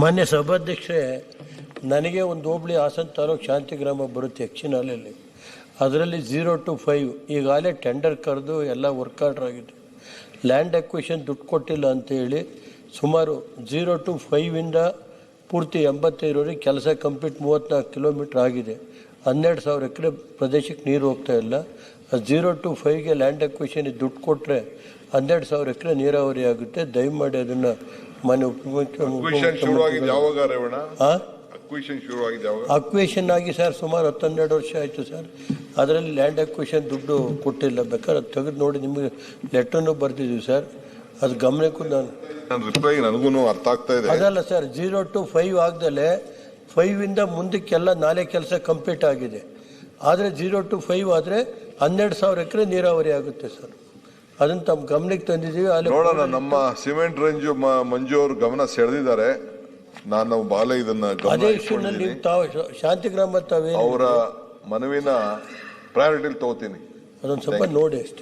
ಮಾನ್ಯ ಸಭಾಧ್ಯಕ್ಷೆ ನನಗೆ ಒಂದು ಹೋಬಳಿ ಹಾಸನ ತಾಲೂಕು ಶಾಂತಿಗ್ರಾಮ ಬರುತ್ತೆ ಯಕ್ಷಿನಾಲಲ್ಲಿ ಅದರಲ್ಲಿ ಝೀರೋ ಟು ಫೈವ್ ಈಗಾಗಲೇ ಟೆಂಡರ್ ಕರೆದು ಎಲ್ಲ ವರ್ಕ್ ಆರ್ಡರ್ ಆಗಿದೆ. ಲ್ಯಾಂಡ್ ಅಕ್ವಿಷನ್ ದುಡ್ಡು ಕೊಟ್ಟಿಲ್ಲ ಅಂತೇಳಿ ಸುಮಾರು ಝೀರೋ ಟು ಫೈವಿಂದ ಪೂರ್ತಿ ಎಂಬತ್ತೈದರವರೆಗೆ ಕೆಲಸ ಕಂಪ್ಲೀಟ್ ಮೂವತ್ತ್ನಾಲ್ಕು ಕಿಲೋಮೀಟ್ರ್ ಆಗಿದೆ. ಹನ್ನೆರಡು ಸಾವಿರ ಎಕರೆ ಪ್ರದೇಶಕ್ಕೆ ನೀರು ಹೋಗ್ತಾ ಇಲ್ಲ. ಝೀರೋ ಟು ಫೈವ್ಗೆ ಲ್ಯಾಂಡ್ ಅಕ್ವಿಷನ್ಗೆ ದುಡ್ಡು ಕೊಟ್ಟರೆ ಹನ್ನೆರಡು ಸಾವಿರ ಎಕರೆ ನೀರಾವರಿ ಆಗುತ್ತೆ. ದಯಮಾಡಿ ಅದನ್ನು ಮನೆ ಅಕ್ವಿಷನ್ ಆಗಿ ಸರ್ ಸುಮಾರು ಹತ್ತನ್ನೆರಡು ವರ್ಷ ಆಯಿತು ಸರ್. ಅದರಲ್ಲಿ ಲ್ಯಾಂಡ್ ಅಕ್ವೇಷನ್ ದುಡ್ಡು ಕೊಟ್ಟಿಲ್ಲ. ಬೇಕಾದ್ರೆ ಅದು ತೆಗೆದು ನೋಡಿ ನಿಮಗೆ ಲೆಟ್ರನ್ನು ಬರ್ತಿದ್ವಿ ಸರ್. ಅದು ಗಮನಕ್ಕೂ ನಾನು ಅರ್ಥ ಆಗ್ತಾ ಇದೆ. ಅದಲ್ಲ ಸರ್ ಜೀರೋ ಟು ಫೈವ್ ಆಗ್ದಲೆ ಫೈವಿಂದ ಮುಂದಕ್ಕೆಲ್ಲ ನಾಲೆ ಕೆಲಸ ಕಂಪ್ಲೀಟ್ ಆಗಿದೆ. ಆದರೆ ಜೀರೋ ಟು ಫೈವ್ ಆದರೆ ಹನ್ನೆರಡು ಸಾವಿರ ಎಕರೆ ನೀರಾವರಿ ಆಗುತ್ತೆ ಸರ್. ಅದನ್ನು ತಮ್ಮ ಗಮನಕ್ಕೆ ತಂದಿದ್ದೀವಿ ಅಲ್ಲಿ ನೋಡೋಣ ನಮ್ಮ ಸಿಮೆಂಟ್ ರೇಂಜ್ ಮಂಜು ಅವರು ಗಮನ ಸೆಳೆದಿದ್ದಾರೆ. ನಾನು ಬಾಲೆ ಇದನ್ನ ಅದೇ. ತಾವು ಶಾಂತಿಗ್ರಾಮ ತಾವೇ ಅವರ ಮನವಿನ ಪ್ರಯಾರಿಟಿಲಿ ತಗೋತೀನಿ. ಅದೊಂದು ಸ್ವಲ್ಪ ನೋಡಿ ಅಷ್ಟೇ.